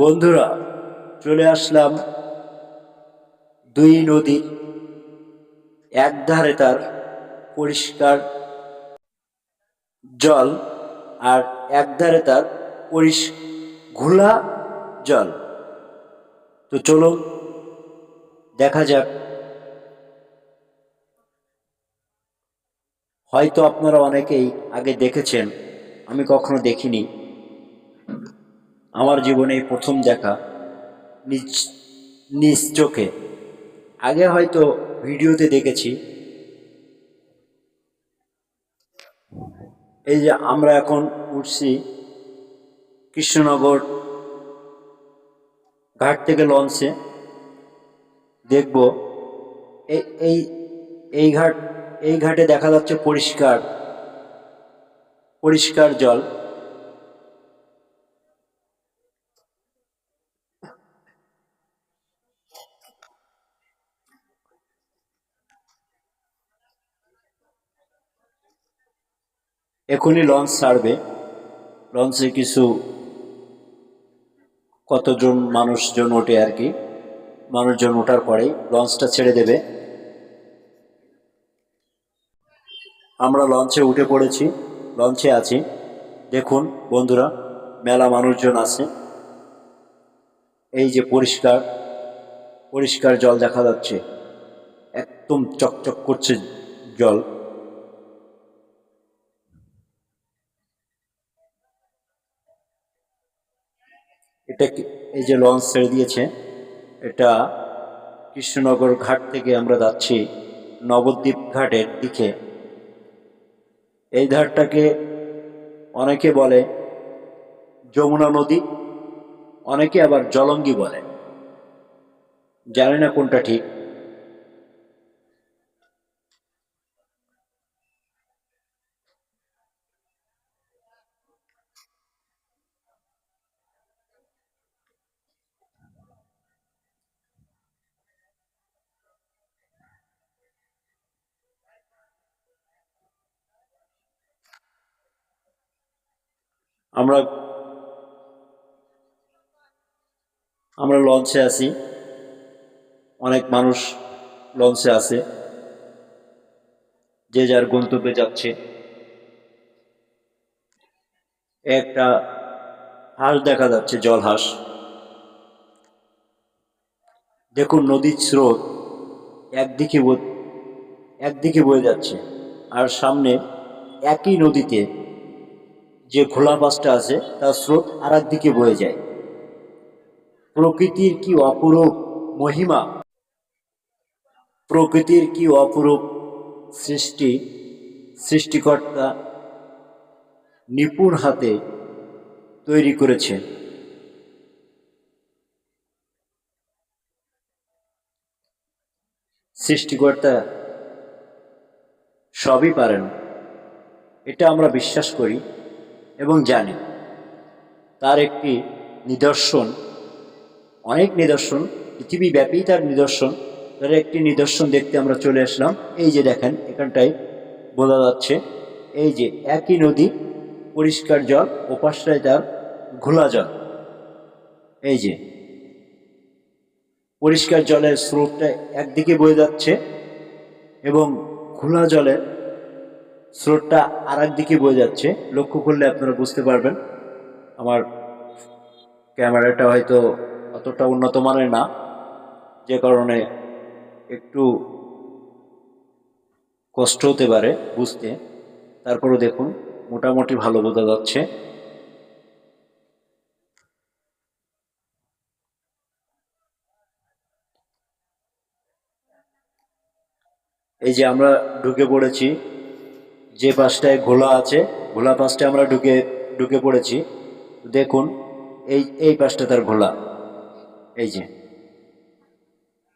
বন্ধুরা, চলে আসলাম দুই নদী, এক ধারে তার পরিষ্কার জল আর এক ধারে তার পরিষ ঘোলা জল। তো চলো দেখা যাক। হয়তো আপনারা অনেকেই আগে দেখেছেন, আমি কখনো দেখিনি। আমার জীবনে প্রথম দেখা নিজ নিজ চোখে। আগে হয়তো ভিডিওতে দেখেছি। এই যে আমরা এখন উঠছি কৃষ্ণনগর ঘাট থেকে লঞ্চে। দেখব এই এই এই ঘাট, এই ঘাটে দেখা যাচ্ছে পরিষ্কার পরিষ্কার জল। এখনই লঞ্চ ছাড়বে। লঞ্চে কিছু কতজন মানুষজন ওঠে আর কি। মানুষজন ওঠার পরেই লঞ্চটা ছেড়ে দেবে। আমরা লঞ্চে উঠে পড়েছি লঞ্চে আছি। দেখুন বন্ধুরা, মেলা মানুষজন আছে। এই যে পরিষ্কার পরিষ্কার জল দেখা যাচ্ছে। একদম চকচক করছে জল। এটা এই যে লঞ্চ ছেড়ে দিয়েছে, এটা কৃষ্ণনগর ঘাট থেকে আমরা যাচ্ছি নবদ্বীপ ঘাটের দিকে। এই ধারটাকে অনেকে বলে যমুনা নদী, অনেকে আবার জলঙ্গি বলে। জানি না কোনটা ঠিক। আমরা আমরা লঞ্চে আছি। অনেক মানুষ লঞ্চে আছে। যে যার গন্তব্যে যাচ্ছে। একটা হাঁস দেখা যাচ্ছে, জল হাঁস। দেখুন নদীর স্রোত একদিকে একদিকে বয়ে যাচ্ছে। আর সামনে একই নদীতে যে খোলা বাসটা আছে, তার স্রোত আর দিকে বয়ে যায়। প্রকৃতির কি অপরূপ মহিমা? প্রকৃতির কি অপরূপ সৃষ্টি? সৃষ্টিকর্তা নিপুণ হাতে তৈরি করেছেন সৃষ্টিকর্তা সবই পারেন। এটা আমরা বিশ্বাস করি। এবং জানি। তার একটি নিদর্শন, অনেক নিদর্শন, পৃথিবীব্যাপী তার নিদর্শন, তার একটি নিদর্শন দেখতে আমরা চলে আসলাম। এই যে দেখেন, এখানটায় বোঝা যাচ্ছে, এই যে একই নদী, পরিষ্কার জল, ওপাশটায় তার ঘোলা জল। এই যে পরিষ্কার জলের স্রোতটা একদিকে বয়ে যাচ্ছে এবং খোলা জলের স্রোতটা আর দিকে বয়ে যাচ্ছে। লক্ষ্য করলে আপনারা বুঝতে পারবেন, আমার ক্যামেরাটা হয়তো অতটা উন্নত মানের না, যে কারণে একটু কষ্ট হতে পারে বুঝতে। তারপরে দেখুন, মোটামুটি ভালো বোঝা যাচ্ছে। এই যে আমরা ঢুকে পড়েছি যে পাশটায় ঘোলা আছে, ঘোলা পাশটা আমরা ঢুকে ঢুকে পড়েছি। দেখুন, এই এই পাশটা তার ঘোলা। এই যে।